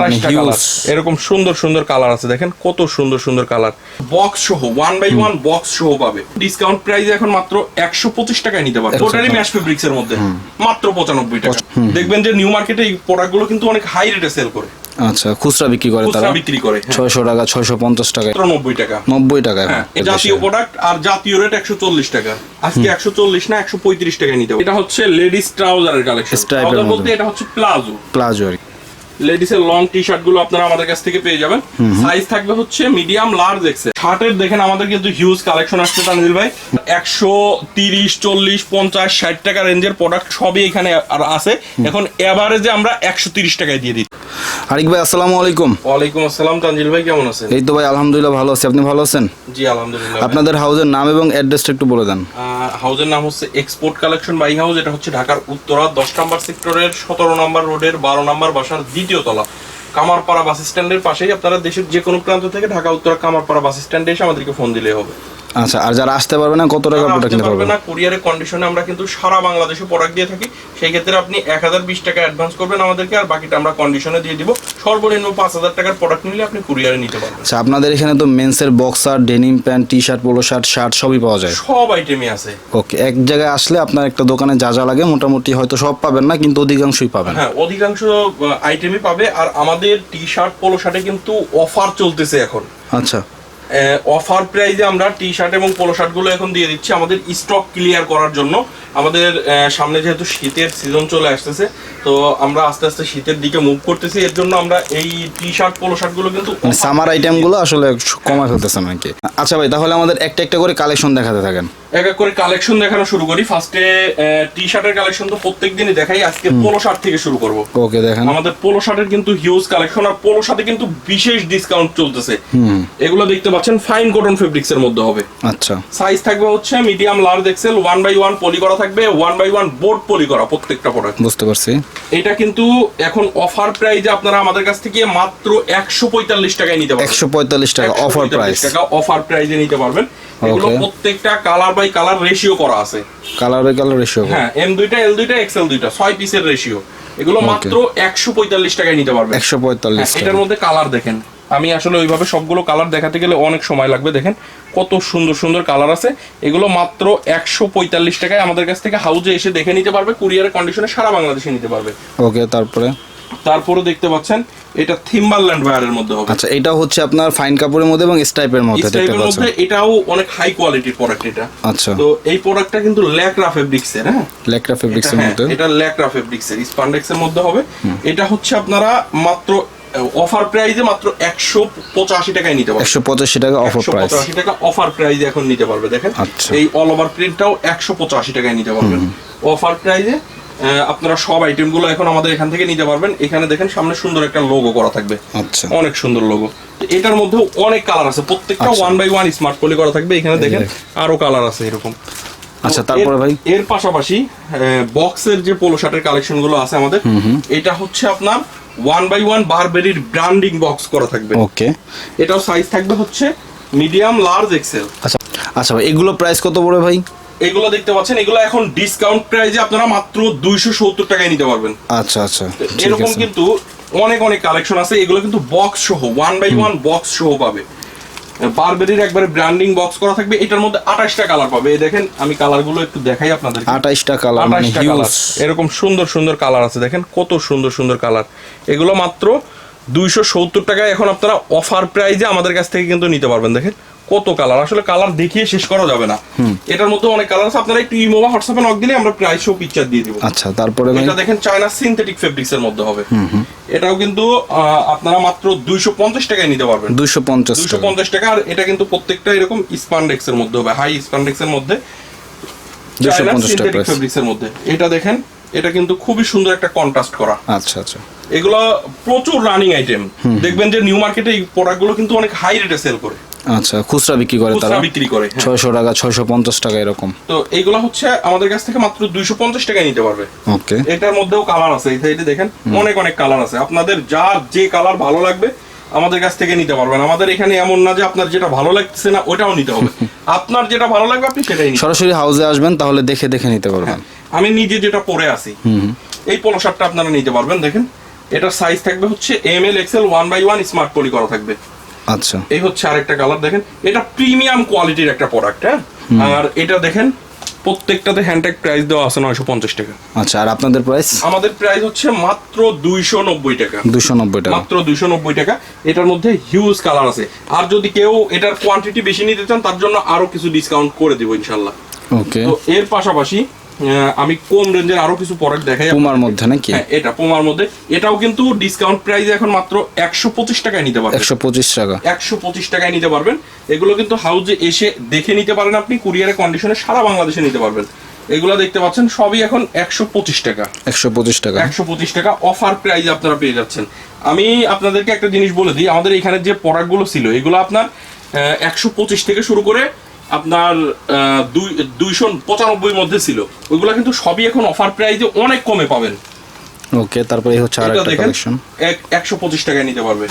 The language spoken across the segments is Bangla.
আঠাশটা কালার এরকম সুন্দর সুন্দর কালার আছে দেখেন কত সুন্দর সুন্দর কালার বক্স সহ ওয়ান বাই ওয়ান বক্স সহ পাবে। ডিসকাউন্ট প্রাইস এখন মাত্র একশো পঁচিশ টাকায় নিতে পারবে। টোটালি ম্যাশ ফেব্রিক্স এর মধ্যে। মাত্র পঁচানব্বই টাকা। দেখবেন যে নিউ মার্কেটে এই প্রোডাক্টগুলো কিন্তু অনেক হাই রেটে সেল করে। আচ্ছা খুচরা বিক্রি করে তারা? বিক্রি করে হ্যাঁ। ছয়শো টাকা ছয়শো পঞ্চাশ টাকা মাত্র নব্বই টাকা। নব্বই টাকা হ্যাঁ জাতীয় প্রোডাক্ট আর জাতীয় রেট একশো চল্লিশ টাকা। আজকে একশো চল্লিশ না একশো পঁয়ত্রিশ টাকায় নিতে হবে। এটা হচ্ছে লেডিস ট্রাউজারের কালেকশন। বলতে এটা হচ্ছে প্লাজো। প্লাজো আর কি। লেডিস এর লং টি শার্টগুলো আপনারা আমাদের কাছ থেকে পেয়ে যাবেন। সাইজ থাকবে হচ্ছে মিডিয়াম লার্জ এক্সেল শার্টের দেখেন আমাদের কিন্তু হিউজ কালেকশন আসছে তানজিল ভাই। একশো তিরিশ চল্লিশ পঞ্চাশ ষাট টাকা রেঞ্জের প্রোডাক্ট সবই এখানে আর আছে। এখন এভারেজে আমরা একশো তিরিশ টাকায় দিয়ে দিই আরিক ভাই আসসালামু আলাইকুম। ওয়ালাইকুম আসসালাম তানজিল ভাই কেমন আছেন? এই তো ভাই আলহামদুলিল্লাহ ভালো আছি। আপনি ভালো আছেন? জি আলহামদুলিল্লাহ। আপনাদের হাউসের নাম এবং অ্যাড্রেসটা একটু বলে দেন। হাউসের নাম হচ্ছে এক্সপোর্ট কালেকশন বাই হাউস এটা হচ্ছে ঢাকার উত্তরা দশ নম্বর সেক্টরের সতেরো নম্বর রোডের বারো নম্বর বাসার দ্বিতীয় তলা। কামারপাড়া বাস স্ট্যান্ডের পাশেই আপনারা দেশের যে কোনো প্রান্ত থেকে ঢাকা উত্তরা কামারপাড়া বাস স্ট্যান্ডে এসে আমাদেরকে ফোন দিলে হবে। আচ্ছা আর যারা আসতে পারবে না কত টাকা প্রোডাক্ট নিতে পারবে পারবে? না কুরিয়ারের কন্ডিশনে আমরা কিন্তু সারা বাংলাদেশে প্রোডাক্ট দিয়ে থাকি। সেই ক্ষেত্রে আপনি এক হাজার বিশ টাকা অ্যাডভান্স করবেন আমাদেরকে আর বাকিটা আমরা কন্ডিশনে দিয়ে দিব। সর্বনিম্ন পাঁচ হাজার টাকার প্রোডাক্ট নিলে আপনি কুরিয়ারে নিতে পারবেন। আচ্ছা আপনাদের এখানে তো মেন্সের boxer denim pant T shirt polo shirt shirt সবই পাওয়া যায়? সব আইটেমই আছে। ওকে এক জায়গায় আসলে আপনার একটা দোকানে যা যা লাগে মোটামুটি হয়তো সব পাবেন না কিন্তু অধিকাংশই পাবেন। হ্যাঁ অধিকাংশ আইটেমই পাবে আর আমাদের টি শার্ট পোলো শার্টে কিন্তু অফার চলতেছে এখন। আচ্ছা। অফার প্রাইজে আমরা টি শার্ট এবং পোলো শার্টগুলো এখন দিয়ে দিচ্ছি। আমাদের স্টক ক্লিয়ার করার জন্য। আমাদের সামনে যেহেতু শীতের সিজন চলে আসতেছে তো আমরা আস্তে আস্তে শীতের দিকে মুভ করতেছি। এর জন্য আমরা এই টি শার্ট পোলো শার্টগুলো কিন্তু মানে সামার price আইটেমগুলো আসলে কমায় ফেলতেছেন নাকি? আচ্ছা ভাই তাহলে আমাদের একটা একটা করে কালেকশন দেখাতে থাকেন। এক এক করে কালেকশন দেখানো শুরু করি। ফার্স্টে টি শার্টের কালেকশন তো প্রত্যেক দিনই দেখাই। আজকে পোলো শার্ট থেকে শুরু করব। ওকে দেখেন। আমাদের পোলো শার্টের কিন্তু হিউজ কালেকশন আর পোলো শার্টে কিন্তু বিশেষ ডিসকাউন্ট চলতেছে। এগুলো দেখতে পাচ্ছেন ফাইন কটন ফেব্রিক্স এর মধ্যে হবে। আচ্ছা। সাইজ থাকবে হচ্ছে medium large XL one by one poly করা থাকবে one by one board poly করা প্রত্যেকটা প্রোডাক্ট বুঝতে পারছি। এটা কিন্তু এখন অফার প্রাইজে আপনারা আমাদের কাছ থেকে মাত্র একশো পঁয়তাল্লিশ টাকায় নিতে পারবেন। একশো পঁয়তাল্লিশ টাকা অফার প্রাইস টাকা অফার প্রাইজে নিতে পারবেন। এগুলো প্রত্যেকটা কালার বাই কালার রেশিও করা আছে। কালার বাই কালার রেশিও হ্যাঁ এম দুইটা এল দুইটা এক্সেল দুইটা ছয় পিসের রেশিও এগুলো মাত্র একশো পঁয়তাল্লিশ টাকায় নিতে পারবেন। একশো পঁয়তাল্লিশ হ্যাঁ, এটার মধ্যে কালার দেখেন। আমি আসলে ওইভাবে সবগুলো কালার দেখাতে গেলে অনেক সময় লাগবে দেখেন। কত সুন্দর সুন্দর কালার আছে। এগুলো মাত্র একশো পঁয়তাল্লিশ টাকায় আমাদের কাছ থেকে হাউজে এসে দেখে নিতে পারবে কুরিয়ারের কন্ডিশনে সারা বাংলাদেশে নিতে পারবে। ওকে তারপরে? তারপরে দেখতে পাচ্ছেন এটা থিম্বারল্যান্ড ওয়্যারের মধ্যে হবে। আচ্ছা এটা হচ্ছে আপনার ফাইন কাপড়ের মধ্যে এবং স্টাইপের মধ্যে দেখতে পাচ্ছেন। এটাও অনেক হাই কোয়ালিটির প্রোডাক্ট এটা। আচ্ছা। তো এই প্রোডাক্টটা কিন্তু ল্যাকরা ফেব্রিক্স এর হ্যাঁ লেকরা ফেব্রিক্সের হ্যাঁ, মধ্যে। এটা ল্যাকরা ফেব্রিক্স এর স্পান্ডেক্স এর মধ্যে হবে। এটা হচ্ছে আপনারা মাত্র অফার প্রাইজে মাত্র একশো পঁচাশি টাকায় নিতে পারবেন। একশো পঁচাশি টাকা অফার প্রাইস পঁচাশি টাকা অফার প্রাইজে এখন নিতে পারবে দেখেন। আচ্ছা। এই অল ওভার প্রিন্টটাও একশো পঁচাশি টাকায় নিতে পারবেন। অফার প্রাইজে আপনারা সব আইটেমগুলো এখন আমাদের এখান থেকে নিতে পারবেন। এখানে দেখেন সামনে সুন্দর একটা লোগো করা থাকবে। আচ্ছা। অনেক সুন্দর লোগো এটার মধ্যেও অনেক কালার আছে। প্রত্যেকটা। One by one smart poly করা থাকবে। এখানে দেখেন আরও কালার আছে এরকম। আচ্ছা তারপরে এর- ভাই? এর পাশাপাশি বক্সের যে পোলো শার্টের কালেকশনগুলো আছে আমাদের এটা হচ্ছে আপনার ওয়ান বাই ওয়ান বারবেরির ব্র্যান্ডিং বক্স করা থাকবে। ওকে। এটাও সাইজ থাকবে হচ্ছে মিডিয়াম লার্জ এক্সেল আচ্ছা আচ্ছা ভাই এগুলো প্রাইস কত পড়ে ভাই? এগুলো দেখতে পাচ্ছেন এগুলো এখন ডিসকাউন্ট প্রাইজে আপনারা মাত্র দুইশো সত্তর টাকায় নিতে পারবেন। আচ্ছা আচ্ছা এরকম কিন্তু অনেক অনেক কালেকশন আছে এগুলো কিন্তু বক্স সহ ওয়ান বাই ওয়ান বক্স সহ পাবে। বারবেরির একবারে ব্র্যান্ডিং বক্স করা থাকবে এটার মধ্যে আঠাশটা কালার পাবে। দেখেন আমি কালারগুলো একটু দেখাই আপনাদের আঠাইশটা কালার মানে আঠাশটা কালার এরকম সুন্দর সুন্দর কালার আছে দেখেন কত সুন্দর সুন্দর কালার এগুলো মাত্র দুইশো সত্তর টাকায় এখন আপনারা অফার প্রাইজে আমাদের কাছ থেকে কিন্তু নিতে পারবেন দেখেন। কত কালার আসলে কালার দেখিয়ে শেষ করা যাবে না। এটার মধ্যে অনেক কালার আছে। আপনারা একটু ইমো বা হোয়াটসঅ্যাপে নক দিলে আমরা প্রাইস ও পিকচার দিয়ে দিব। আচ্ছা তারপরে এটা দেখেন চায়না সিনথেটিক ফেব্রিক্স এর মধ্যে হবে। এটাও কিন্তু আপনারা মাত্র দুইশো পঞ্চাশ টাকায় নিতে পারবেন। দুইশো পঞ্চাশ দুইশো টাকা পঞ্চাশ টাকা আর এটা কিন্তু প্রত্যেকটা এরকম স্পান্ডেক্স এর মধ্যে হবে। হাই স্পান্ডেক্স এর মধ্যে। 250 টাকা। ফেব্রিক্স এর মধ্যে। এটা দেখেন এটা কিন্তু খুবই সুন্দর একটা কন্ট্রাস্ট করা। আচ্ছা আচ্ছা। এগুলো প্রচুর রানিং আইটেম দেখবেন যে নিউ মার্কেটে এই প্রোডাক্টগুলো কিন্তু অনেক হাই রেটে সেল করে। আচ্ছা খুচরা বিক্রি করে তারা? বিক্রি করে হ্যাঁ। ছয়শো টাকা ছয়শো পঞ্চাশ টাকা এরকম। তো এইগুলো হচ্ছে আমাদের কাছ থেকে মাত্র দুইশো পঞ্চাশ টাকায় নিতে পারবে। ওকে। এটার মধ্যেও কালার আছে এই সাইডে দেখেন অনেক অনেক কালার আছে। আপনাদের যার যে কালার ভালো লাগবে আমাদের কাছ থেকে নিতে পারবেন। আমাদের এখানে এমন না যে আপনার যেটা ভালো লাগছে না ওটাও নিতে হবে। আপনার যেটা ভালো লাগবে আপনি সেটাই সরাসরি হাউসে আসবেন তাহলে দেখে দেখে নিতে পারবেন। আমি নিজে যেটা পরে আছি এই পোলো শার্টটা আপনারা নিতে পারবেন দেখেন। এটার সাইজ থাকবে হচ্ছে M L XL one by one smart poly করা থাকবে। আচ্ছা। এই হচ্ছে আরেকটা কালার দেখেন এটা প্রিমিয়াম কোয়ালিটির একটা প্রোডাক্ট হ্যাঁ? আর এটা দেখেন প্রত্যেকটাতে হ্যান্ডট্যাগ প্রাইস দেওয়া আছে নয়শো পঞ্চাশ টাকা। আচ্ছা আর আপনাদের প্রাইস আমাদের প্রাইস হচ্ছে মাত্র দুইশো নব্বই টাকা। দুশো নব্বই টাকা। মাত্র দুইশো নব্বই টাকা। এটার মধ্যে হিউজ কালার আছে। আর যদি কেউ এটার কোয়ান্টিটি বেশি নিতে চান তার জন্য আরও কিছু ডিসকাউন্ট করে দিব ইনশাল্লাহ। ওকে তো এর পাশাপাশি আমি কম রেঞ্জের আরও কিছু প্রোডাক্ট দেখাই। পুমার মধ্যে নাকি? হ্যাঁ এটা পোমার মধ্যে। এটাও কিন্তু ডিসকাউন্ট প্রাইস এখন মাত্র একশো পঁচিশ টাকায় নিতে পারবেন। একশো পঁচিশ টাকা। একশো পঁচিশ টাকায় নিতে পারবেন। এগুলো কিন্তু হাউজে এসে দেখে নিতে পারেন আপনি কুরিয়ারে কন্ডিশনে সারা বাংলাদেশে নিতে পারবেন। এগুলো দেখতে পাচ্ছেন সবই এখন একশো পঁচিশ টাকা। একশো পঁচিশ টাকা। একশো পঁচিশ টাকা অফার প্রাইস আপনারা পেয়ে যাচ্ছেন। আমি আপনাদেরকে একটা জিনিস বলে দিই আমাদের এখানে যে প্রোডাক্টগুলো ছিল এগুলো আপনার একশো পঁচিশ থেকে শুরু করে আপনার দুই দুইশো পঁচানব্বই মধ্যে ছিল। ওইগুলো কিন্তু সবই এখন অফার প্রাইসে অনেক কমে পাবেন। ওকে তারপরে হচ্ছে আর একটা কালেকশন একশো পঁচিশ টাকায় নিতে পারবে।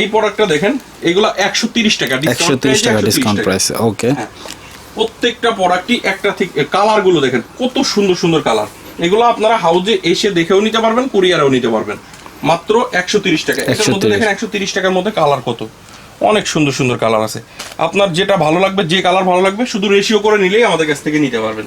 এই প্রোডাক্টটা দেখেন এগুলো একশো তিরিশ টাকা একশো discount তিরিশ price টাকা। ডিসকাউন্ট। Price okay. প্রত্যেকটা প্রোডাক্টই একটা থেকে কালারগুলো দেখেন কত সুন্দর সুন্দর কালার এগুলো আপনারা হাউজে এসে দেখেও নিতে পারবেন কুরিয়ারেও নিতে পারবেন। মাত্র একশো তিরিশ টাকা। এটার মধ্যে দেখেন একশো তিরিশ টাকার মধ্যে কালার কত। অনেক সুন্দর সুন্দর কালার আছে। আপনার যেটা ভালো লাগবে যে কালার ভালো লাগবে শুধু রেশিও করে নিলেই আমাদের কাছ থেকে নিতে পারবেন।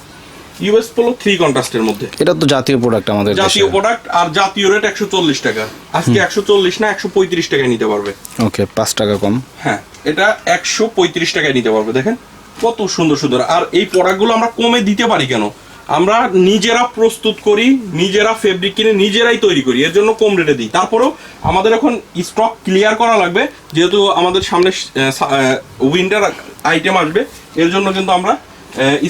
ইউএস পোলো থ্রি কন্ট্রাস্টের মধ্যে। এটা তো জাতীয় প্রোডাক্ট আমাদের জাতীয় প্রোডাক্ট আর জাতীয় রেট একশো চল্লিশ টাকা। আজকে একশো চল্লিশ না একশো পঁয়ত্রিশ টাকায় নিতে পারবে। ওকে পাঁচ টাকা কম। হ্যাঁ এটা একশো পঁয়ত্রিশ টাকায় নিতে পারবে। দেখেন কত সুন্দর সুন্দর। আর এই প্রোডাক্টগুলো আমরা কমে দিতে পারি কেন? আমরা নিজেরা প্রস্তুত করি নিজেরা ফেব্রিক কিনে নিজেরাই তৈরি করি এর জন্য কম রেটে দিই। তারপরেও আমাদের এখন স্টক ক্লিয়ার করা লাগবে যেহেতু আমাদের সামনে উইন্টার আইটেম আসবে এর জন্য কিন্তু আমরা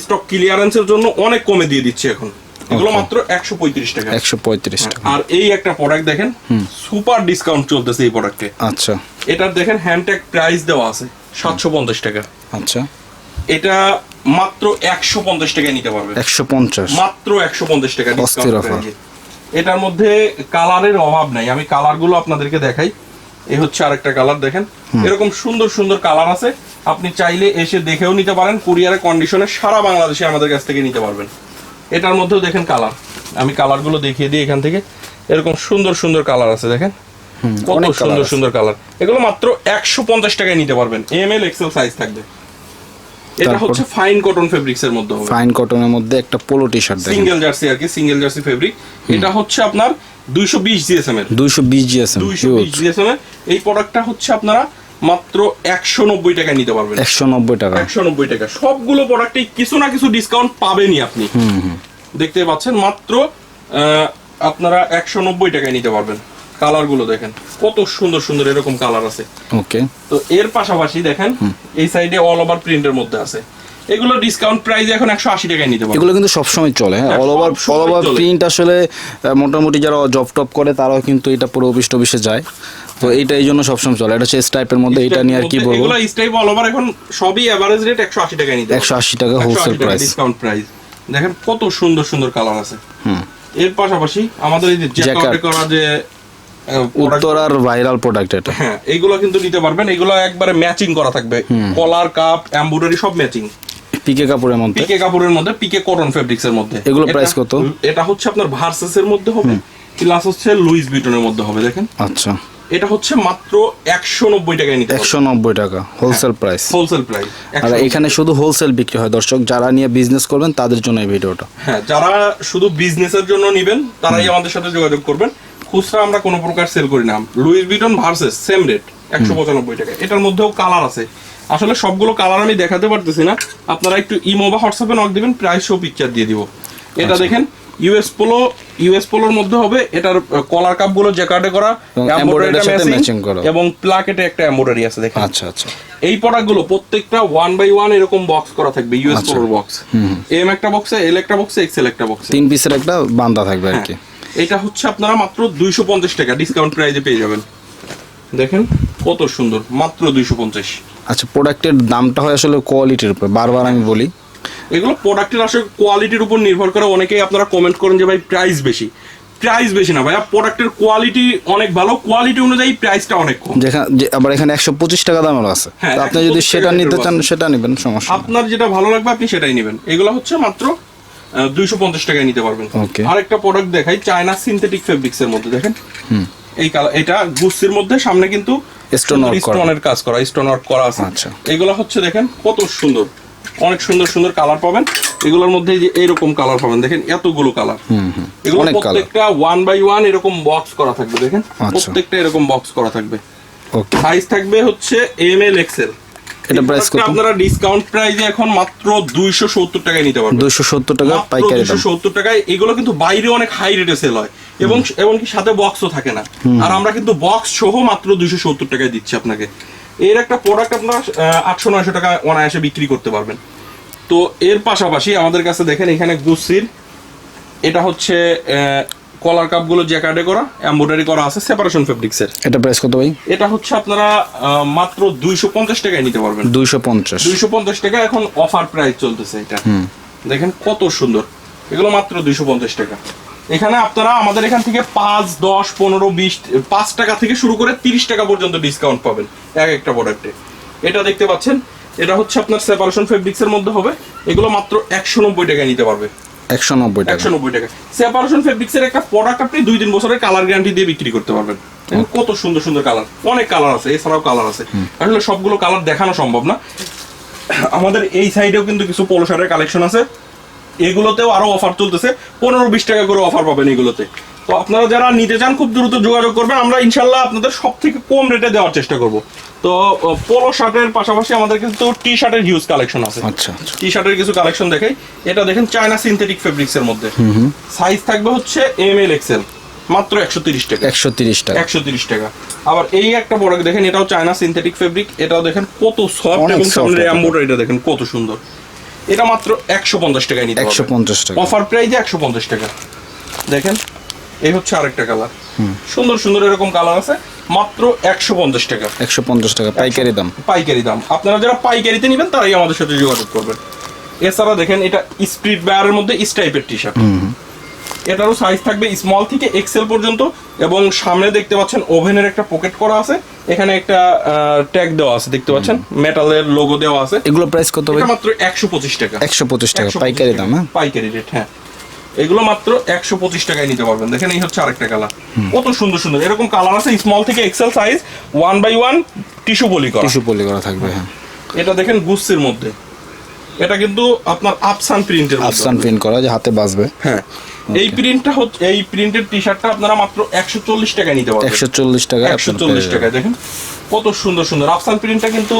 স্টক ক্লিয়ারেন্সের জন্য অনেক কমে দিয়ে দিচ্ছি এখন। এগুলো মাত্র একশো পঁয়ত্রিশ টাকা। একশো পঁয়ত্রিশ টাকা। আর এই একটা প্রোডাক্ট দেখেন সুপার ডিসকাউন্ট চলতেছে এই প্রোডাক্টে আচ্ছা। এটার দেখেন হ্যান্ডট্যাগ প্রাইস দেওয়া আছে সাতশো পঞ্চাশ টাকা। আচ্ছা। এটা মাত্র একশো পঞ্চাশ টাকায় নিতে পারবে। একশো পঞ্চাশ। মাত্র একশো পঞ্চাশ টাকা অস্থির এটার মধ্যে কালারের অভাব নাই। আমি কালারগুলো আপনাদেরকে দেখাই। এই হচ্ছে আরেকটা কালার দেখেন। এরকম সুন্দর সুন্দর কালার আছে। আপনি চাইলে এসে দেখেও নিতে পারেন। কুরিয়ারের কন্ডিশনে সারা বাংলাদেশে আমাদের কাছ থেকে নিতে পারবেন। এটার মধ্যেও দেখেন কালার। আমি কালারগুলো দেখিয়ে দিই এখান থেকে। এরকম সুন্দর সুন্দর কালার আছে দেখেন। কত সুন্দর সুন্দর কালার। এগুলো মাত্র একশো পঞ্চাশ টাকায় নিতে পারবেন। এম এল এক্সেল সাইজ থাকবে। এটা হচ্ছে ফাইন কটন ফেব্রিক্স এর মধ্যে হবে। ফাইন কটনের মধ্যে একটা polo T shirt single jersey আর কি সিঙ্গেল জার্সি ফেব্রিক এটা হচ্ছে আপনার দুইশো বিশ জিএসএম এর। দুইশো বিশ জিএসএম দুইশো বিশ জিএসএম এর। এই প্রোডাক্টটা হচ্ছে আপনারা মাত্র একশো নব্বই টাকায় নিতে পারবেন। একশো নব্বই টাকা। একশো নব্বই টাকা। সবগুলো প্রোডাক্টে কিছু না কিছু ডিসকাউন্ট পাবেনই আপনি। দেখতে পাচ্ছেন মাত্র আহ, আপনারা একশো নব্বই টাকায় নিতে পারবেন। কালারগুলো দেখেন। কত সুন্দর সুন্দর এরকম কালার আছে। ওকে তো এর পাশাপাশি দেখেন এই সাইডে অল ওভার প্রিন্টের মধ্যে আছে। এগুলো ডিসকাউন্ট প্রাইস এখন একশো আশি টাকায় নিতে পারবেন। এগুলো কিন্তু সবসময় চলে হ্যাঁ? All over all over print আসলে মোটামুটি যারা জব টপ করে তারাও কিন্তু এটা পুরো অফিস টফিসে যায়। তো এইটা এই জন্য সবসময় চলে। এটা হচ্ছে টাইপের মধ্যে এটা নিয়ে আর কি বলব? এগুলো স্টাইপ অল ওভার এখন সবই এভারেজ রেট একশো আশি টাকায় নিতে একশো আশি টাকা হোলসেল প্রাইস ডিসকাউন্ট প্রাইস দেখেন কত সুন্দর সুন্দর কালার আছে। হুম। এর পাশাপাশি আমাদের এই যে জ্যাকেট করা যে উত্তরার ভাইরাল প্রোডাক্ট এটা। হ্যাঁ এইগুলো কিন্তু নিতে পারবেন। এগুলো একবারে ম্যাচিং করা থাকবে। কলার কাপ এমব্রয়ডারি সব ম্যাচিং পিকে কাপড়ের মধ্যে? পিকে কাপড়ের মধ্যে পিকে কটন ফেব্রিক্স এর মধ্যে। এগুলো প্রাইস কত? এটা হচ্ছে আপনার ভার্সেস এর মধ্যে হবে। প্লাস হচ্ছে লুইস বিটনের মধ্যে হবে দেখেন। আচ্ছা। এটা হচ্ছে মাত্র একশো নব্বই টাকায় নিতে একশো নব্বই টাকা হোলসেল প্রাইস হোলসেল প্রাইস আর এখানে শুধু হোলসেল বিক্রি হয় দর্শক যারা নিয়ে বিজনেস করবেন তাদের জন্য এই ভিডিওটা। হ্যাঁ যারা শুধু বিজনেসের জন্য নিবেন তারাই আমাদের সাথে যোগাযোগ করবেন। খুচরা আমরা কোনো প্রকার সেল করি না। Louis Vuitton versus same rate একশো পঁচানব্বই টাকা। এটার মধ্যেও কালার আছে। আসলে সবগুলো কালার আমি দেখাতে পারতেছি না। আপনারা একটু ইমো বা হোয়াটসঅ্যাপে নক দিবেন প্রাইস শো পিকচার দিয়ে দিব। এটা আচ্ছা। দেখেন ইউএস পোলো ইউএস পোলোর মধ্যে হবে এটার কলার কাপগুলো জ্যাকার্ডে করা matching, matching করা। এবং প্লাকেটে একটা এমব্রয়ডারি আছে দেখেন। আচ্ছা আচ্ছা। এই প্রোডাক্টগুলো প্রত্যেকটা ওয়ান বাই ওয়ান এরকম বক্স করা থাকবে ইউএস। পোলোর বক্স এম একটা বক্সে এল একটা বক্সে এক্সেল একটা বক্সে তিন পিসের একটা বান্দা থাকবে আর কি। এটা হচ্ছে আপনারা মাত্র দুইশো পঞ্চাশ টাকা ডিসকাউন্ট প্রাইজে পেয়ে যাবেন। দেখেন কত সুন্দর মাত্র দুইশো পঞ্চাশ। আচ্ছা প্রোডাক্টের দামটা হয় আসলে কোয়ালিটির উপর বারবার আমি বলি। এগুলো প্রোডাক্টের আসলে কোয়ালিটির উপর নির্ভর করে। অনেকেই আপনারা কমেন্ট করেন যে ভাই প্রাইস বেশি। প্রাইস বেশি না ভাইয়া। প্রোডাক্টের কোয়ালিটি অনেক ভালো। কোয়ালিটি অনুযায়ী প্রাইসটা অনেক কম। যেখানে আবার এখানে একশো পঁচিশ টাকা দামেরও আছে। হ্যাঁ, আপনি যদি সেটা নিতে চান সেটা নেবেন সমস্যা আপনার যেটা ভালো লাগবে আপনি সেটাই নেবেন। এগুলো হচ্ছে মাত্র দুইশো পঞ্চাশ টাকায় নিতে পারবেন. আরেকটা প্রোডাক্ট দেখাই চায়না সিনথেটিক ফেব্রিক্স এর মধ্যে দেখেন। এই কালার এটা গুস্তির মধ্যে সামনে কিন্তু করা। স্টোনের কাজ করা স্টোন ওয়ার্ক করা আছে। আচ্ছা। এগুলো হচ্ছে দেখেন কত সুন্দর। অনেক সুন্দর সুন্দর কালার পাবেন। এগুলোর মধ্যে যে এইরকম কালার পাবেন দেখেন এতগুলো কালার এগুলো প্রত্যেকটা ওয়ান বাই ওয়ান এরকম বক্স করা থাকবে দেখেন। আচ্ছা। প্রত্যেকটা এরকম বক্স করা থাকবে। সাইজ থাকবে হচ্ছে এম এল এক্সেল এটা price কত? আপনারা ডিসকাউন্ট প্রাইসে এখন মাত্র দুইশো সত্তর টাকায় নিতে পারবেন। দুইশো সত্তর টাকা মাত্র পাইকারি দাম। 270 টাকায়। এগুলো কিন্তু বাইরে অনেক হাই রেটে সেল হয়। এবং এবং কি সাথে বক্সও থাকে না। আর আমরা কিন্তু বক্স সহ মাত্র দুইশো সত্তর টাকায় দিচ্ছি আপনাকে। এর একটা প্রোডাক্ট আপনারা আটশো নয়শো টাকা অনায়াসে বিক্রি করতে পারবেন। তো এর পাশাপাশি আমাদের কাছে দেখেন এখানে গুসির এটা হচ্ছে কলার কাপগুলো জ্যাকার্ডে করা এমব্রয়ডারি করা আছে সেপারেশন ফেব্রিক্সের এটা প্রাইস কত ভাই? এটা হচ্ছে আপনারা মাত্র দুইশো পঞ্চাশ টাকায় নিতে পারবেন। দুইশো পঞ্চাশ। দুইশো পঞ্চাশ টাকা এখন অফার প্রাইস চলতেছে এটা। দেখেন কত সুন্দর। এগুলো মাত্র দুইশো পঞ্চাশ টাকা। এখানে আপনারা আমাদের এখান থেকে পাঁচ দশ পনেরো বিশ পাঁচ টাকা থেকে শুরু করে তিরিশ টাকা পর্যন্ত ডিসকাউন্ট পাবেন এক একটা প্রোডাক্টে এটা দেখতে পাচ্ছেন এটা হচ্ছে আপনার সেপারেশন ফেব্রিক্স এর মধ্যে হবে। এগুলো মাত্র একশো নব্বই টাকায় নিতে পারবে। একশো নব্বই টাকা। একশো নব্বই টাকা। সেপারেশন ফেব্রিক্স এর একটা প্রোডাক্ট আপনি দুই তিন বছরের কালার গ্যারান্টি দিয়ে বিক্রি করতে পারবেন। কত সুন্দর সুন্দর কালার অনেক কালার আছে এছাড়াও কালার আছে। আসলে সবগুলো কালার দেখানো সম্ভব না। আমাদের এই সাইডেও কিন্তু কিছু পোলো শার্টের কালেকশন আছে। এগুলোতেও আরও অফার চলতেছে। পনেরো বিশ টাকা করে অফার পাবেন এগুলোতে। তো আপনারা যারা নিতে চান খুব দ্রুত যোগাযোগ করবেন। আমরা ইনশাল্লাহ আপনাদের সব থেকে কম রেটে দেওয়ার চেষ্টা করব। তো পোলো শার্টের পাশাপাশি আমাদের কিন্তু টি শার্টের হিউজ কালেকশন আছে। আচ্ছা আচ্ছা। টি শার্টের কিছু কালেকশন দেখাই। এটা দেখেন চায়না সিনথেটিক ফেব্রিক্স এর মধ্যে। সাইজ থাকবে হচ্ছে এম এল এক্সেল মাত্র একশো তিরিশ টাকা। একশো তিরিশ টাকা। একশো তিরিশ টাকা। আবার এই একটা প্রোডাক্ট দেখেন এটাও চায়না সিনথেটিক ফেব্রিক এটাও দেখেন কত সফট এবং সামনের এটা। দেখেন কত সুন্দর। এটা মাত্র একশো পঞ্চাশ টাকায় নিতে একশো পঞ্চাশ টাকা। অফার প্রাইজে একশো পঞ্চাশ টাকা। দেখেন এই হচ্ছে আরেকটা কালার সুন্দর সুন্দর এরকম কালার আছে মাত্র একশো পঞ্চাশ টাকা। একশো পঞ্চাশ টাকা পাইকারি দাম। পাইকারি দাম। আপনারা যারা পাইকারিতে নেবেন তারাই আমাদের সাথে যোগাযোগ করবেন। এছাড়া দেখেন এটা স্প্রিট বেয়ারের মধ্যে স্টাইপের টি শার্ট এটারও সাইজ থাকবে স্মল থেকে এক্সেল পর্যন্ত এবং সামনে দেখতে পাচ্ছেন ওভেনের একটা পকেট করা আছে। এখানে একটা ট্যাগ দেওয়া আছে দেখতে পাচ্ছেন? মেটালের লোগো দেওয়া আছে। এগুলো প্রাইস কত এটা মাত্র একশো পঁচিশ টাকা। একশো পঁচিশ টাকা পাইকারি দাম হ্যাঁ? পাইকারি রেট হ্যাঁ। এগুলো মাত্র একশো পঁচিশ টাকায় নিতে পারবেন। দেখেন এই হচ্ছে আরেকটা কালার কত সুন্দর সুন্দর। এরকম কালার আছে স্মল থেকে XL size one by one tissue poly করা। টিস্যু পলি করা থাকবে হ্যাঁ। এটা দেখেন গুস্সির মধ্যে। এটা কিন্তু আপনার আফসান প্রিন্টের আফসান প্রিন্ট করা যে হাতে বাজবে হ্যাঁ। এই প্রিন্টটা হচ্ছে এই প্রিন্টের টি শার্টটা আপনারা মাত্র একশো চল্লিশ টাকায় নিতে পারবেন। একশো চল্লিশ টাকা একশো চল্লিশ টাকায় দেখেন। কত সুন্দর সুন্দর। আফসান প্রিন্টটা কিন্তু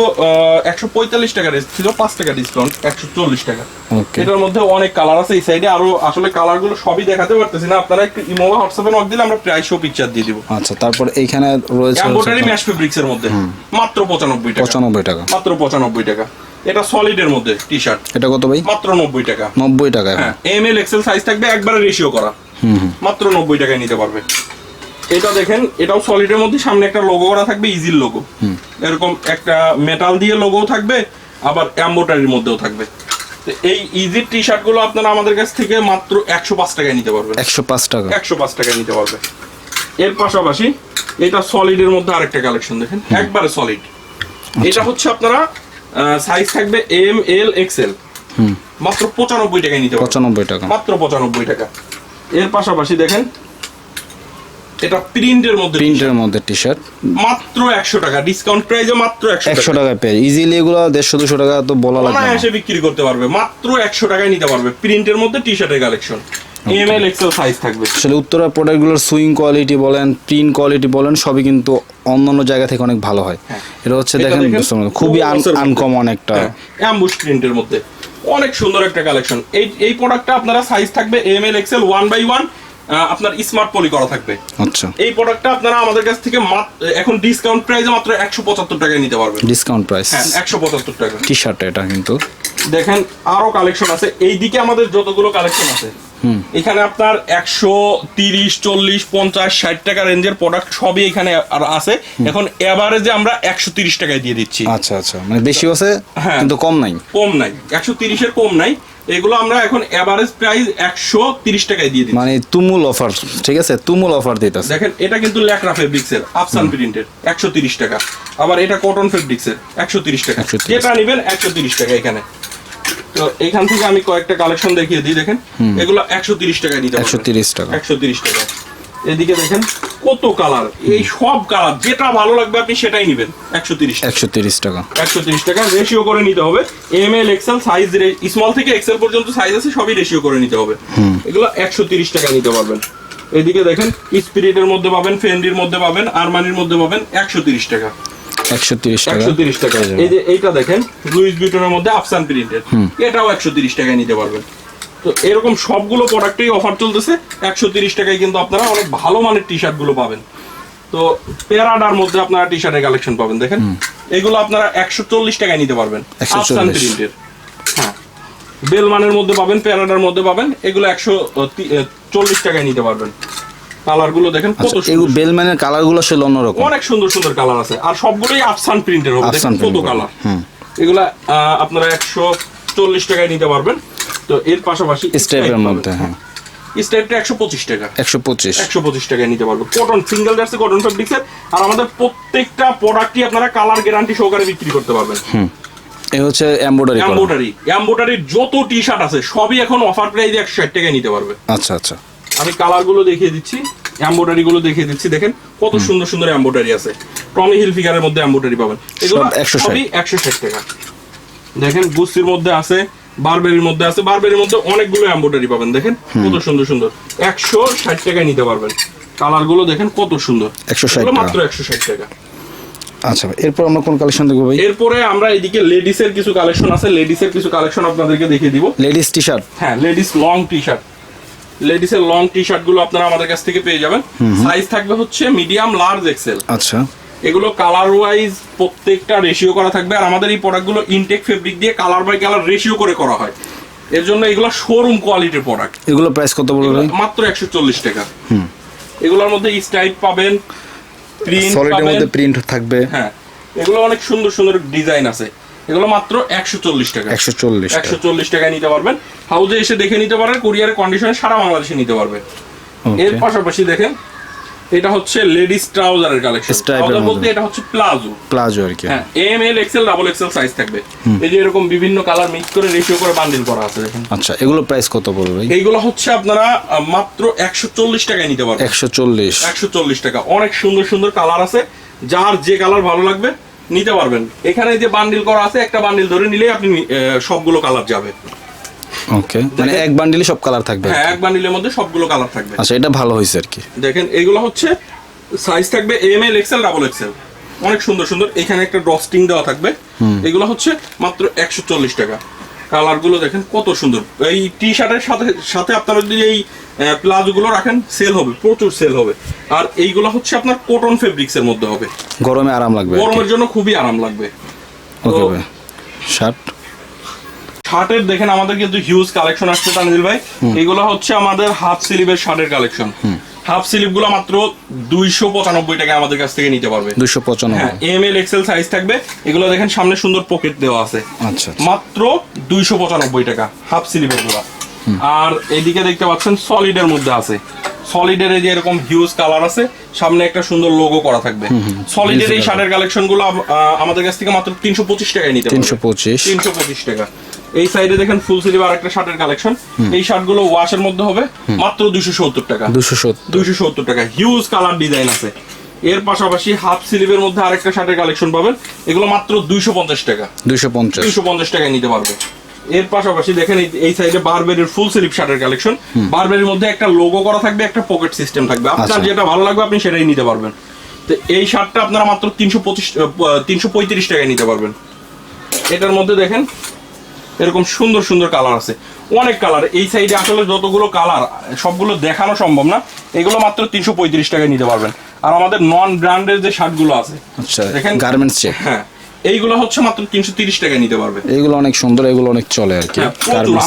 একশো পঁয়তাল্লিশ টাকা ছিল পাঁচ টাকা ডিসকাউন্ট একশো চল্লিশ টাকা। এটার মধ্যে অনেক কালার আছে এই সাইডে আরও আসলে কালারগুলো সবই দেখাতে পারতেছি না। আপনারা একটু ইমো বা হোয়াটসঅ্যাপে নক দিলে আমরা প্রাইস ও পিকচার দিয়ে দিব। আচ্ছা তারপর এইখানে রয়েছে এম্বোটারি ম্যাশ ফেব্রিক্স এর মধ্যে। মাত্র পঁচানব্বই টাকা। পঁচানব্বই টাকা। মাত্র পঁচানব্বই টাকা। এটা সলিডের মধ্যে টি শার্ট এটা কত ভাই? মাত্র নব্বই টাকা। নব্বই টাকা হ্যাঁ এম এল এক্সেল সাইজ থাকবে একবারে রেশিও করা। মাত্র নব্বই টাকায় নিতে পারবে। এটা দেখেন এটাও সলিডের মধ্যে সামনে একটা লোগো করা থাকবে ইজির লোগো এরকম একটা মেটাল দিয়ে লোগো থাকবে আবার এম্বোটারির মধ্যেও থাকবে। এই ইজির টি শার্টগুলো আপনারা আমাদের কাছ থেকে মাত্র একশো পাঁচ টাকায় নিতে পারবেন। একশো পাঁচ টাকা। একশো পাঁচ টাকায় নিতে পারবে। এর পাশাপাশি এটা সলিডের মধ্যে আরেকটা কালেকশন দেখেন একবারে সলিড এটা হচ্ছে আপনারা সাইজ থাকবে এম এল এক্সেল মাত্র পঁচানব্বই টাকায় নিতে পঁচানব্বই টাকা। মাত্র পঁচানব্বই টাকা। এর পাশাপাশি দেখেন এটা প্রিন্টের মধ্যে প্রিন্টের মধ্যে টি শার্ট মাত্র একশো টাকা ডিসকাউন্ট প্রাইসে মাত্র একশো একশো টাকা টাকায় পেয়ে। ইজিলি এগুলো দেড়শো দুশো টাকা তো বলা লাগবে অনায়াসে বিক্রি করতে পারবে। মাত্র একশো টাকায় নিতে পারবে। প্রিন্টের মধ্যে টি শার্টের কালেকশন এম এক্সেল সাইজ থাকবে। আসলে উত্তরা প্রোডাক্টগুলোর সুইং কোয়ালিটি বলেন প্রিন্ট কোয়ালিটি বলেন সবই কিন্তু অন্যান্য জায়গা থেকে অনেক ভালো হয়। হ্যাঁ। এটা হচ্ছে দেখেন খুবই। আনকমন একটা অ্যাম্বুশ প্রিন্টের মধ্যে। অনেক সুন্দর একটা কালেকশন এই এই প্রোডাক্টটা আপনারা সাইজ থাকবে এক্সেল ওয়ান বাই ওয়ান আপনার স্মার্ট পলি করা থাকবে। আচ্ছা। এই প্রোডাক্টটা আপনারা আমাদের কাছ থেকে এখন ডিসকাউন্ট প্রাইসে মাত্র একশো পঁচাত্তর টাকায় নিতে পারবেন। ডিসকাউন্ট প্রাইস হ্যাঁ একশো পঁচাত্তর টাকা। টি শার্ট এটা কিন্তু। দেখেন আরও কালেকশন আছে। এইদিকে আমাদের যতগুলো কালেকশন আছে এখানে আপনার একশো তিরিশ চল্লিশ পঞ্চাশ ষাট টাকা রেঞ্জের প্রোডাক্ট সবই এখানে আর আছে। এখন এভারেজে আমরা একশো তিরিশ টাকায় দিয়ে দিচ্ছি। আচ্ছা আচ্ছা। মানে বেশি আছে হ্যাঁ। কিন্তু কম নাই। কম নাই। একশো তিরিশের কম নাই। এগুলো আমরা এখন এভারেজ প্রাইস একশো তিরিশ টাকায় দিয়ে দিচ্ছি। মানে তুমুল অফার ঠিক আছে? তুমুল অফার দিতেছে। দেখেন এটা কিন্তু ল্যাকরা ফেব্রিক্সের আফসান প্রিন্টের একশো তিরিশ টাকা। আবার এটা কটন ফেব্রিক্সের একশো তিরিশ টাকা। 130 যেটা নেবেন একশো তিরিশ টাকা এখানে। তো এখান থেকে আমি কয়েকটা কালেকশন দেখিয়ে দিই দেখেন। এগুলো একশো তিরিশ টাকায় নিতে একশো তিরিশ টাকা। একশো তিরিশ টাকা। এদিকে দেখেন কত কালার এই সব কালার যেটা ভালো লাগবে আপনি সেটাই নেবেন। একশো তিরিশ একশো তিরিশ টাকা। একশো তিরিশ টাকা। রেশিও করে নিতে হবে। M L XL size small থেকে এক্সেল পর্যন্ত সাইজ আছে সবই রেশিও করে নিতে হবে। এগুলো একশো তিরিশ টাকা নিতে পারবেন। এদিকে দেখেন স্পিরিটের মধ্যে পাবেন ফেন্ডির মধ্যে পাবেন আরমানির মধ্যে পাবেন একশো তিরিশ টাকা। একশো তিরিশ টাকা। একশো তিরিশ টাকা এই যে এইটা দেখেন লুইস মধ্যে আফসান প্রিন্টের এটাও একশো তিরিশ টাকায় নিতে পারবেন। তো এরকম সবগুলো প্রোডাক্টেই অফার চলতেছে। একশো তিরিশ টাকায় কিন্তু আপনারা অনেক ভালো মানের টি শার্টগুলো পাবেন। তো প্যারাডার মধ্যে আপনারা টি শার্টের কালেকশন পাবেন দেখেন। এগুলো আপনারা একশো চল্লিশ টাকায় নিতে পারবেন। আফসান প্রিন্টের হ্যাঁ। বেলমানের মধ্যে পাবেন প্যারাডার মধ্যে পাবেন। এগুলো একশো চল্লিশ টাকায় নিতে পারবেন। কালারগুলো দেখেন কত আচ্ছা সুন্দর। বেলম্যানের কালারগুলো আসলে অন্যরকম। অনেক সুন্দর সুন্দর কালার আছে। আর সবগুলোই আফসান প্রিন্টের হবে। দেখেন কত কালার এগুলা আপনারা একশো চল্লিশ টাকায় নিতে পারবেন। তো এর পাশাপাশি স্টেপের মধ্যে হ্যাঁ। স্টেপটা একশো পঁচিশ টাকা। একশো পঁচিশ। একশো পঁচিশ টাকায় নিতে পারব কটন সিঙ্গেল জার্সি কটন ফেব্রিক্সের আর আমাদের প্রত্যেকটা প্রোডাক্টই আপনারা কালার গ্যারান্টি সহকারে বিক্রি করতে পারবেন। এই হচ্ছে এমব্রয়ডারি এম্বোটারি এম্বোটারির যত টি শার্ট আছে সবই এখন অফার প্রাইসে একশো ষাট টাকায় নিতে পারবে। আচ্ছা আচ্ছা। আমি কালারগুলো দেখিয়ে দিচ্ছি এম্বোটারি গুলো দেখিয়ে দিচ্ছি। দেখেন কত সুন্দর সুন্দর এম্বোটারি আছে। টমি হিল ফিগারের মধ্যে এম্বোটারি পাবেন। এগুলো সব 160 সবই একশো ষাট টাকা। দেখেন গুস্তির মধ্যে আছে বারবেরির মধ্যে আছে। বারবেরির মধ্যে অনেকগুলো এম্বোটারি পাবেন দেখেন কত সুন্দর সুন্দর। একশো ষাট টাকায় নিতে পারবেন। কালারগুলো দেখেন কত সুন্দর। 160 এগুলো টাকা। মাত্র একশো ষাট টাকা। আচ্ছা এরপর আমরা কোন কালেকশন দেখব ভাই? এরপরে আমরা এদিকে লেডিস এর কিছু কালেকশন আছে। লেডিস এর কিছু কালেকশন আপনাদেরকে দেখিয়ে দিব। লেডিস টি শার্ট হ্যাঁ ladies long T shirt ladies এর লং টি শার্টগুলো আপনারা আমাদের কাছ থেকে পেয়ে যাবেন। সাইজ থাকবে হচ্ছে মিডিয়াম লার্জ এক্সেল আচ্ছা। এগুলো কালার ওয়াইজ প্রত্যেকটা রেশিও করা থাকবে। আর আমাদের এই প্রোডাক্টগুলো ইনটেক ফেব্রিক দিয়ে কালার বাই কালার রেশিও করে করা হয়। এর জন্য এগুলো শোরুম কোয়ালিটির প্রোডাক্ট এগুলো প্রাইস কত বলব ভাই? মাত্র একশো চল্লিশ টাকা। এগুলোর মধ্যে স্টাইপ পাবেন। প্রিন্ট সলিডের মধ্যে প্রিন্ট থাকবে। হ্যাঁ। এগুলো অনেক সুন্দর সুন্দর ডিজাইন আছে। এগুলো মাত্র একশো চল্লিশ টাকা। একশো চল্লিশ একশো চল্লিশ টাকায় নিতে পারবেন। হাউজে এসে দেখে নিতে পারেন কুরিয়ারের কন্ডিশনে সারা বাংলাদেশে নিতে পারবেন এর পাশাপাশি দেখেন এটা হচ্ছে লেডিস ট্রাউজারের কালেকশন ট্রাউজার বলতে এটা হচ্ছে প্লাজো। প্লাজো আর কি। হ্যাঁ M L XL double XL size থাকবে। এই যে এরকম বিভিন্ন কালার মিক্স করে রেশিও করে বান্ডিল করা আছে দেখেন। আচ্ছা এগুলো প্রাইস কত পড়বে ভাই? এইগুলো হচ্ছে আপনারা মাত্র একশো চল্লিশ টাকায় নিতে পারবেন। একশো চল্লিশ। একশো চল্লিশ টাকা। অনেক সুন্দর সুন্দর কালার আছে। যার যে কালার ভালো লাগবে নিতে পারবেন। এখানে যে বান্ডিল করা আছে একটা বান্ডিল ধরে নিলেই আপনি সবগুলো কালার যাবে। ওকে মানে এক বান্ডিলে সব কালার থাকবে হ্যাঁ এক বান্ডিলের মধ্যে সবগুলো কালার থাকবে। আচ্ছা এটা ভালো হয়েছে আর কি। দেখেন এগুলো হচ্ছে সাইজ থাকবে M L XL double XL অনেক সুন্দর সুন্দর। এখানে একটা ড্রস্টিং দেওয়া থাকবে। এগুলো হচ্ছে মাত্র একশো চল্লিশ টাকা। কালারগুলো দেখেন কত সুন্দর। এই টি শার্টের সাথে সাথে আপনারা যদি এই প্লাজো গুলো রাখেন সেল হবে প্রচুর সেল হবে। আর এইগুলো হচ্ছে আপনার কটন ফেব্রিক্স এর মধ্যে হবে। গরমে আরাম লাগবে গরমের জন্য খুবই আরাম লাগবে। ওকে শার্ট শার্টের দেখেন আমাদের কিন্তু হিউজ কালেকশন আসছে তানজিল ভাই। এগুলো হচ্ছে আমাদের হাফ স্লিভের শার্টের কালেকশন হাফ স্লিপগুলো মাত্র দুইশো পঁচানব্বই টাকা আমাদের কাছ থেকে নিতে পারবে। দুইশো পঁচানব্বই। এম এল এক্সেল সাইজ থাকবে। এগুলো দেখেন সামনে সুন্দর পকেট দেওয়া আছে। আচ্ছা মাত্র দুইশো পঁচানব্বই টাকা হাফ স্লিপেরগুলা আর এদিকে দেখতে পাচ্ছেন সলিডের মধ্যে আছে। সলিডের এই যে এরকম হিউজ কালার আছে সামনে একটা সুন্দর লোগো করা থাকবে। সলিডের এই শার্টের কালেকশনগুলো আমাদের কাছ থেকে মাত্র তিনশো পঁচিশ টাকায় নিতে তিনশো পঁচিশ। তিনশো পঁচিশ টাকা। এই সাইডে দেখেন ফুল স্লিভ আর একটা শার্টের কালেকশন এই শার্টগুলো ওয়াশের মধ্যে হবে মাত্র দুশো সত্তর টাকা। দুশো সত্তর। দুইশো সত্তর টাকা। হিউজ কালার ডিজাইন আছে। এর পাশাপাশি হাফ স্লিভের মধ্যে আরেকটা শার্টের কালেকশন পাবেন। এগুলো মাত্র দুইশো পঞ্চাশ টাকা। দুইশো পঞ্চাশ। দুইশো পঞ্চাশ টাকায় নিতে পারবে। এর পাশাপাশি দেখেন এই- সাইডে বারবেরির ফুল স্লিভ শার্টের কালেকশন বারবেরির মধ্যে একটা লোগো করা থাকবে একটা পকেট সিস্টেম থাকবে। আপনার আচ্ছা। যেটা ভালো লাগবে আপনি সেটাই নিতে পারবেন। তো এই শার্টটা আপনারা মাত্র তিনশো পঁচিশ তিনশো পঁয়ত্রিশ টাকায় নিতে পারবেন। এটার মধ্যে দেখেন এরকম সুন্দর সুন্দর কালার আছে। অনেক কালার এই সাইডে আসলে যতগুলো কালার সবগুলো দেখানো সম্ভব না। এগুলো মাত্র তিনশো পঁয়ত্রিশ টাকায় নিতে পারবেন। আর আমাদের নন ব্র্যান্ডের যে শার্টগুলো আছে আচ্ছা দেখেন গার্মেন্টস চেক হ্যাঁ এইগুলো হচ্ছে মাত্র তিনশো তিরিশ টাকায় নিতে পারবে। এইগুলো অনেক সুন্দর এগুলো অনেক চলে আর কি হ্যাঁ,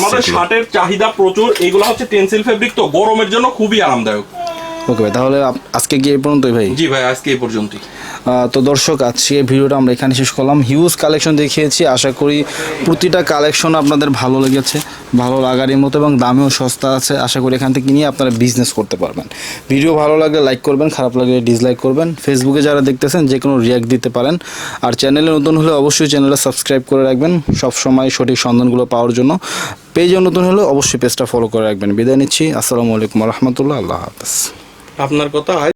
আমাদের শার্টের চাহিদা প্রচুর। এইগুলো হচ্ছে টেন্সিল ফেব্রিক তো গরমের জন্য খুবই আরামদায়ক। ওকে ভাই তাহলে আজকে কি এই পর্যন্তই ভাই? জি ভাই আজকে এই পর্যন্তই। তো দর্শক আজকে ভিডিওটা আমরা এখানে শেষ করলাম। হিউজ কালেকশন দেখিয়েছি আশা করি প্রতিটা কালেকশন আপনাদের ভালো লেগেছে ভালো লাগারই মতো এবং দামেও সস্তা আছে। আশা করি এখান থেকে নিয়ে আপনারা বিজনেস করতে পারবেন। ভিডিও ভালো লাগলে লাইক করবেন খারাপ লাগলে ডিসলাইক করবেন। ফেসবুকে যারা দেখতেছেন যে কোনো রিয়াক্ট দিতে পারেন। আর চ্যানেলে নতুন হলে অবশ্যই চ্যানেলটা সাবস্ক্রাইব করে রাখবেন। সব সময় সঠিক সন্ধানগুলো পাওয়ার জন্য। পেজও নতুন হলে অবশ্যই পেজটা ফলো করে রাখবেন। বিদায় নিচ্ছি। আসসালামু আলাইকুম রহমতুল্লাহ। আল্লাহ হাফেজ। আপনার কথা